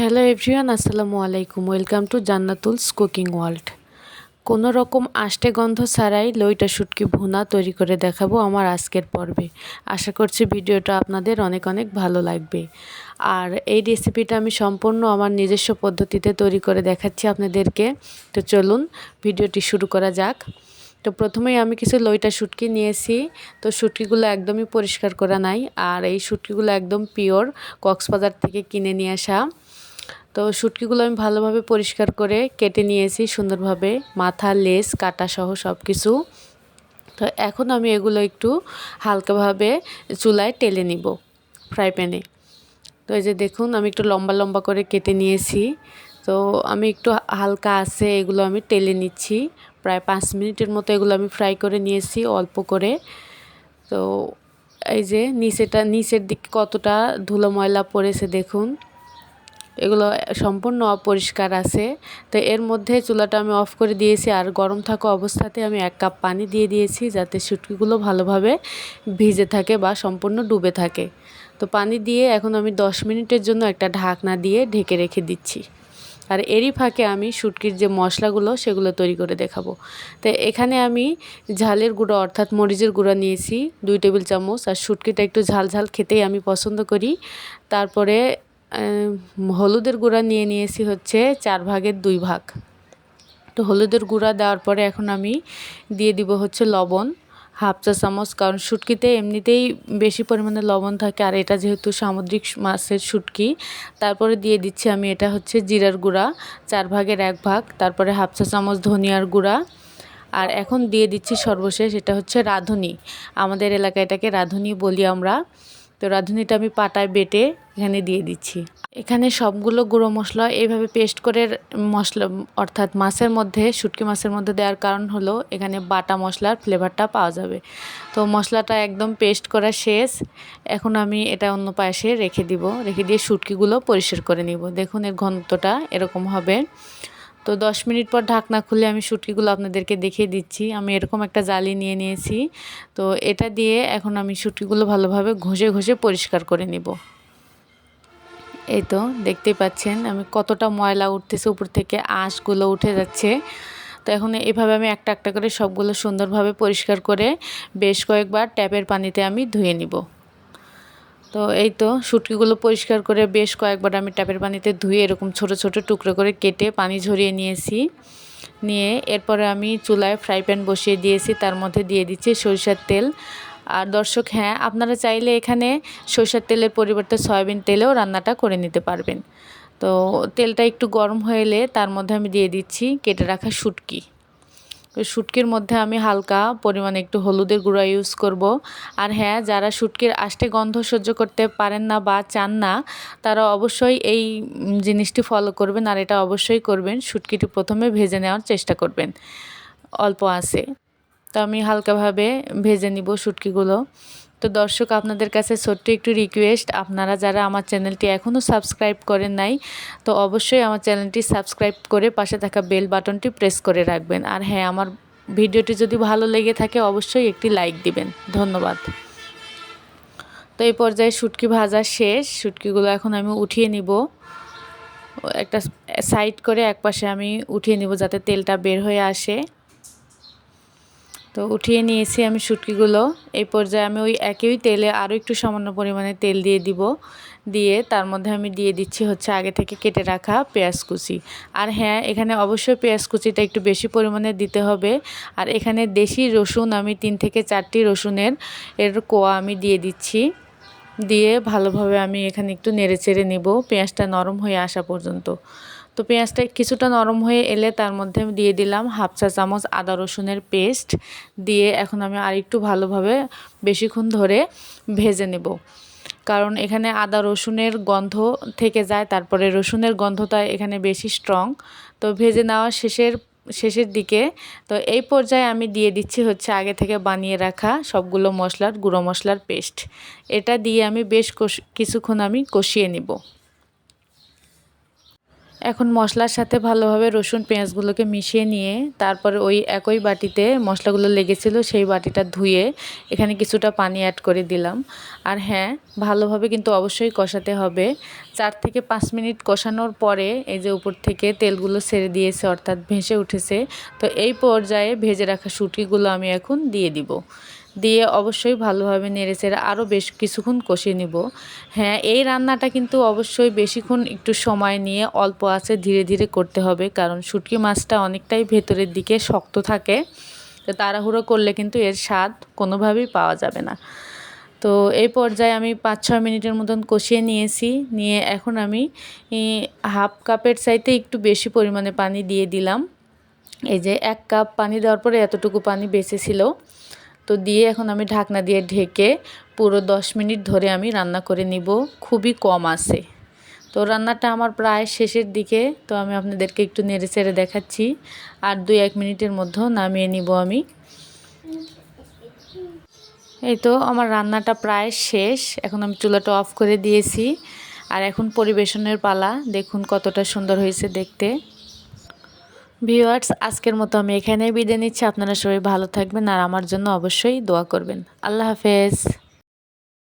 Hello everyone আসসালামু আলাইকুম welcome to Jannatul's cooking world কোনো রকম আষ্টে গন্ধ ছাড়াই লইটা শুটকি ভুনা তৈরি করে দেখাবো আমার আজকের পর্বে। আশা করছি ভিডিওটা আপনাদের অনেক অনেক ভালো লাগবে। আর এই রেসিপিটা আমি সম্পূর্ণ আমার নিজস্ব পদ্ধতিতে তৈরি করে দেখাচ্ছি আপনাদেরকে। তো চলুন, ভিডিওটি শুরু করা যাক। তো প্রথমেই আমি কিছু লইটা শুটকি নিয়েছি। তো শুটকিগুলো একদমই পরিষ্কার করা নাই। আর এই শুটকিগুলো একদম পিওর কক্সবাজার থেকে কিনে নিয়ে আসা। তো শুটকিগুলো আমি ভালোভাবে পরিষ্কার করে কেটে নিয়েছি সুন্দরভাবে। মাথা লেস কাটা সহ সব কিছু তো এখন আমি এগুলো একটু হালকাভাবে চুলায় টেলে নিব ফ্রাই প্যানে। তো এই যে দেখুন, আমি একটু লম্বা লম্বা করে কেটে নিয়েছি। তো আমি একটু হালকা আছে এগুলো আমি টেলে নিচ্ছি। প্রায় পাঁচ মিনিটের মতো এগুলো আমি ফ্রাই করে নিয়েছি অল্প করে। তো এই যে নিচেটা, নিচের দিকে কতটা ধুলো ময়লা পড়েছে দেখুন। এগুলো সম্পূর্ণ অপরিষ্কার আছে। তো এর মধ্যে চুলাটা আমি অফ করে দিয়েছি আর গরম থাকা অবস্থাতে আমি এক কাপ পানি দিয়ে দিয়েছি যাতে শুটকিগুলো ভালোভাবে ভিজে থাকে বা সম্পূর্ণ ডুবে থাকে। তো পানি দিয়ে এখন আমি দশ মিনিটের জন্য একটা ঢাকনা দিয়ে ঢেকে রেখে দিচ্ছি। আর এরই ফাঁকে আমি শুটকির যে মশলাগুলো সেগুলো তৈরি করে দেখাবো। তো এখানে আমি ঝালের গুঁড়ো অর্থাৎ মরিচের গুঁড়ো নিয়েছি, দুই টেবিল চামচ। আর শুটকিটা একটু ঝাল ঝাল খেতেই আমি পছন্দ করি। তারপরে হলুদের গুঁড়া নিয়ে নিয়েছি হচ্ছে চার ভাগের দুই ভাগ। তো হলুদের গুঁড়া দেওয়ার পরে এখন আমি দিয়ে দিব হচ্ছে লবণ, হাফ চা চামচ, কারণ শুটকিতে এমনিতেই বেশি পরিমাণে লবণ থাকে আর এটা যেহেতু সামুদ্রিক মাছের শুটকি, তারপরে দিয়ে দিচ্ছি আমি এটা হচ্ছে জিরার গুঁড়া, চার ভাগের এক ভাগ, তারপরে হাফ চা চামচ ধনিয়ার গুঁড়া। আর এখন দিয়ে দিচ্ছি সর্বশেষ এটা হচ্ছে রাঁধুনি। আমাদের এলাকায় এটাকে রাঁধুনি বলি আমরা। তো রাঁধুনিটা আমি পাটায় বেটে এখানে দিয়ে দিচ্ছি। এখানে সবগুলো গুঁড়ো মশলা এইভাবে পেস্ট করে মশলা, অর্থাৎ মাছের মধ্যে, শুটকি মাছের মধ্যে দেওয়ার কারণ হলো এখানে বাটা মশলার ফ্লেভারটা পাওয়া যাবে। তো মশলাটা একদম পেস্ট করা শেষ। এখন আমি এটা অন্য পাশে রেখে দিব। রেখে দিয়ে শুটকিগুলো পরিষ্কার করে নিব। দেখুন এর ঘনত্বটা এরকম হবে। তো দশ মিনিট পর ঢাকনা খুলে আমি শুটকিগুলো আপনাদেরকে দেখিয়ে দিচ্ছি। আমি এরকম একটা জালি নিয়ে নিয়েছি। তো এটা দিয়ে এখন আমি শুটকিগুলো ভালোভাবে ঘষে ঘষে পরিষ্কার করে নিব। এই তো দেখতেই পাচ্ছেন, আমি কতটা ময়লা উঠতেছে, উপর থেকে আঁশগুলো উঠে যাচ্ছে। তো এখন এভাবে আমি একটা একটা করে সবগুলো সুন্দরভাবে পরিষ্কার করে বেশ কয়েকবার ট্যাপের পানিতে আমি ধুয়ে নিব। তো এই তো শুটকিগুলো পরিষ্কার করে বেশ কয়েকবার আমি ট্যাপের পানিতে ধুয়ে এরকম ছোট ছোট টুকরো করে কেটে পানি ঝরিয়ে নিয়েছি। নিয়ে এরপরে আমি চুলায় ফ্রাই প্যান বসিয়ে দিয়েছি, তার মধ্যে দিয়ে দিচ্ছি সরিষার তেল। আর দর্শক হ্যাঁ আপনারা চাইলে এখানে সরষের তেলের পরিবর্তে সয়াবিন তেলেও রান্নাটা করে নিতে পারবেন। তো তেলটা একটু গরম হয়ে এলে তার মধ্যে আমি দিয়ে দিচ্ছি কেটে রাখা শুটকি। শুটকির মধ্যে আমি হালকা পরিমাণে একটু হলুদের গুঁড়া ইউজ করব। আর হ্যাঁ যারা শুটকির আষ্টে গন্ধ সহ্য করতে পারেন না বা চান না, তারা অবশ্যই এই জিনিসটি ফলো করবেন। আর এটা অবশ্যই করবেন, শুটকিটি প্রথমে ভেজে নেওয়ার চেষ্টা করবেন। অল্প আছে। তো আমি হালকাভাবে ভেজে নিব শুটকিগুলো। তো দর্শক, আপনাদের কাছে ছোট্ট একটু রিকোয়েস্ট আপনারা যারা আমার চ্যানেলটি এখনও সাবস্ক্রাইব করেন নাই, তো অবশ্যই আমার চ্যানেলটি সাবস্ক্রাইব করে পাশে থাকা বেল বাটনটি প্রেস করে রাখবেন। আর হ্যাঁ আমার ভিডিওটি যদি ভালো লেগে থাকে, অবশ্যই একটি লাইক দিবেন। ধন্যবাদ। তো এই পর্যায়ে শুটকি ভাজা শেষ। শুটকিগুলো এখন আমি উঠিয়ে নিব। একটা সাইড করে একপাশে আমি উঠিয়ে নিব যাতে তেলটা বের হয়ে আসে। তো উঠিয়ে নিয়েছি আমি শুটকিগুলো। এই পর্যায়ে আমি ওই একই তেলে আরও একটু সামান্য পরিমাণে তেল দিয়ে দিব। দিয়ে তার মধ্যে আমি দিয়ে দিচ্ছি হচ্ছে আগে থেকে কেটে রাখা পেঁয়াজ কুচি। আর হ্যাঁ এখানে অবশ্যই পেঁয়াজ কুচিটা একটু বেশি পরিমাণে দিতে হবে। আর এখানে দেশি রসুন আমি তিন থেকে চারটি রসুনের এর কোয়া আমি দিয়ে দিচ্ছি। দিয়ে ভালোভাবে আমি এখানে একটু নেড়ে চেড়ে নেব। পেঁয়াজটা নরম হয়ে আসা পর্যন্ত। তো পেঁয়াজটা কিছুটা নরম হয়ে এলে তার মধ্যে আমি দিয়ে দিলাম হাফ চা চামচ আদা রসুনের পেস্ট। দিয়ে এখন আমি আরেকটু ভালোভাবে বেশিক্ষণ ধরে ভেজে নেব। কারণ এখানে আদা রসুনের গন্ধ থেকে যায়, তারপরে রসুনের গন্ধটা এখানে বেশি স্ট্রং তো ভেজে নেওয়া শেষের শেষের দিকে। তো এই পর্যায়ে আমি দিয়ে দিচ্ছি হচ্ছে আগে থেকে বানিয়ে রাখা সবগুলো মশলার, গুঁড়ো মশলার পেস্ট। এটা দিয়ে আমি বেশ কিছুক্ষণ আমি কষিয়ে নিব। এখন মশলার সাথে ভালোভাবে রসুন, পেঁয়াজগুলোকে মিশিয়ে নিয়ে তারপরে ওই একই বাটিতে মশলাগুলো লেগেছিল সেই বাটিটা ধুয়ে এখানে কিছুটা পানি অ্যাড করে দিলাম। আর হ্যাঁ ভালোভাবে কিন্তু অবশ্যই কষাতে হবে। চার থেকে পাঁচ মিনিট কষানোর পরে এই যে উপর থেকে তেলগুলো ছেড়ে দিয়েছে, অর্থাৎ ভেসে উঠেছে, তো এই পর্যায়ে ভেজে রাখা শুটকিগুলো আমি এখন দিয়ে দিব। দিয়ে অবশ্যই ভালোভাবে নেড়েচেড়ে আরও বেশ কিছুক্ষণ কষিয়ে নিব। হ্যাঁ এই রান্নাটা কিন্তু অবশ্যই বেশিক্ষণ একটু সময় নিয়ে অল্প আছে ধীরে ধীরে করতে হবে, কারণ শুটকি মাছটা অনেকটাই ভেতরের দিকে শক্ত থাকে। তো তাড়াহুড়ো করলে কিন্তু এর স্বাদ কোনোভাবেই পাওয়া যাবে না। তো এই পর্যায়ে আমি পাঁচ ছয় মিনিটের মতন কষিয়ে নিয়েছি, নিয়ে এখন আমি হাফ কাপের চাইতে একটু বেশি পরিমাণে পানি দিয়ে দিলাম। এই যে এক কাপ পানি দেওয়ার পরে এতটুকু পানি বেঁচেছিল তো দিয়ে এখন আমি ঢাকনা দিয়ে ঢেকে পুরো দশ মিনিট ধরে আমি রান্না করে নিব। খুবই কম আছে। তো রান্নাটা আমার প্রায় শেষের দিকে, তো আমি আপনাদেরকে একটু নেড়ে চেড়ে দেখাচ্ছি। আর দুই এক মিনিটের মধ্যেও নামিয়ে নিব আমি। এই তো আমার রান্নাটা প্রায় শেষ। এখন আমি চুলাটা অফ করে দিয়েছি। আর এখন পরিবেশনের পালা। দেখুন কতটা সুন্দর হয়েছে দেখতে। ভিউয়ার্স, আজকের মতো আমি এখানেই বিদায় নিচ্ছি। আপনারা সবাই ভালো থাকবেন আর আমার জন্য অবশ্যই দোয়া করবেন। আল্লাহ হাফেজ।